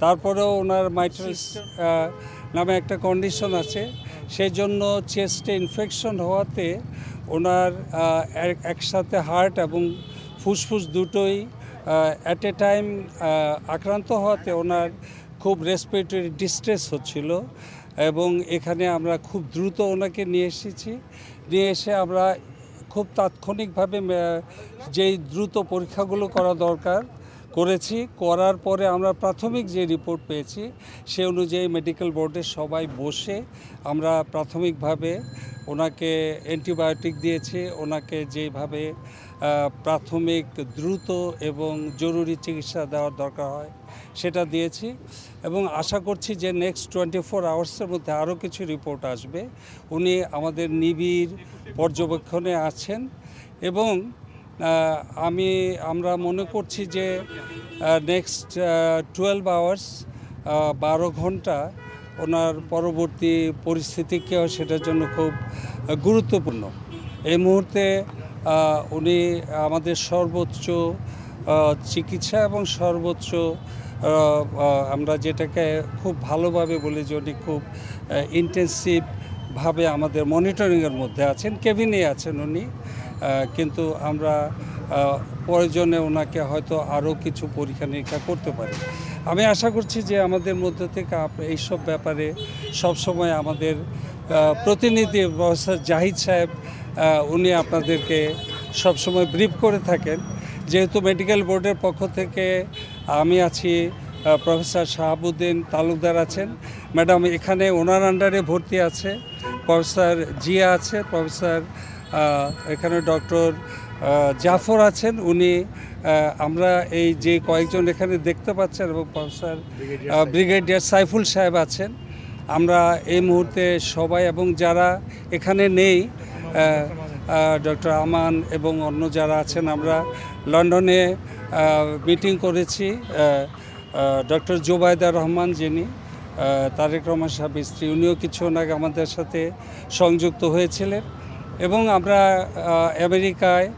তারপরেও ওনার মাইট্রাস নামে একটা কন্ডিশন আছে। সেই জন্য চেস্টে ইনফেকশন হওয়াতে ওনার এক- একসাথে হার্ট এবং ফুসফুস দুটোই অ্যাট এ টাইম আক্রান্ত হওয়াতে ওনার খুব রেসপিরেটরি ডিস্ট্রেস হচ্ছিল এবং এখানে আমরা খুব দ্রুত ওনাকে নিয়ে এসেছি। নিয়ে এসে আমরা খুব তাৎক্ষণিকভাবে যেই দ্রুত পরীক্ষাগুলো করা দরকার করেছি। করার পরে আমরা প্রাথমিক যে রিপোর্ট পেয়েছি, সে অনুযায়ী মেডিকেল বোর্ডের সবাই বসে আমরা প্রাথমিকভাবে ওনাকে অ্যান্টিবায়োটিক দিয়েছি, ওনাকে যেভাবে প্রাথমিক দ্রুত এবং জরুরি চিকিৎসা দেওয়ার দরকার হয় সেটা দিয়েছি এবং আশা করছি যে নেক্সট টোয়েন্টি ফোর আওয়ার্সের মধ্যে আরও কিছু রিপোর্ট আসবে। উনি আমাদের নিবিড় পর্যবেক্ষণে আছেন এবং আমি, আমরা মনে করছি যে নেক্সট টুয়েলভ আওয়ার্স বারো ঘণ্টা ওনার পরবর্তী পরিস্থিতিকেও সেটার জন্য খুব গুরুত্বপূর্ণ। এই মুহূর্তে উনি আমাদের সর্বোচ্চ চিকিৎসা এবং সর্বোচ্চ আমরা যেটাকে খুব ভালোভাবে বলি যে উনি খুব ইন্টেন্সিভভাবে আমাদের মনিটরিংয়ের মধ্যে আছেন। কেবিনে আছেন উনি। কিন্তু আমরা প্রয়োজনে ওনাকে হয়তো আরও কিছু পরীক্ষা নিরীক্ষা করতে পারি। আমি আশা করছি যে আমাদের মধ্যে থেকে এইসব ব্যাপারে সবসময় আমাদের প্রতিনিধি প্রফেসর জাহিদ সাহেব উনি আপনাদেরকে সবসময় ব্রিফ করে থাকেন। যেহেতু মেডিকেল বোর্ডের পক্ষ থেকে আমি আছি প্রফেসর শাহাবুদ্দিন তালুকদার আছেন। ম্যাডাম এখানে ওনার আন্ডারে ভর্তি আছে প্রফেসর জিয়া আছে প্রফেসর এখানে ডক্টর জাফর আছেন। উনি আমরা এই যে কয়েকজন এখানে দেখতে পাচ্ছেন এবং প্রফেসর ব্রিগেডিয়ার সাইফুল। সাহেব আছেন। আমরা এই মুহূর্তে সবাই এবং যারা এখানে নেই ডক্টর আমান এবং অন্য যারা আছেন আমরা লন্ডনে মিটিং করেছি ডক্টর জোবায়দা রহমান যিনি তারেক রহমান সাহেব স্ত্রী উনিও কিছুক্ষণ আগে আমাদের সাথে সংযুক্ত হয়েছিলেন। এবং আমরা আমেরিকায়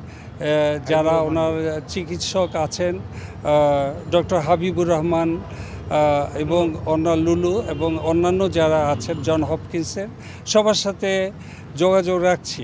যারা ওনার চিকিৎসক আছেন ডক্টর হাবিবুর রহমান এবং অন্য লুলু এবং অন্যান্য যারা আছেন জন হপকিন্সের সবার সাথে যোগাযোগ রাখছি।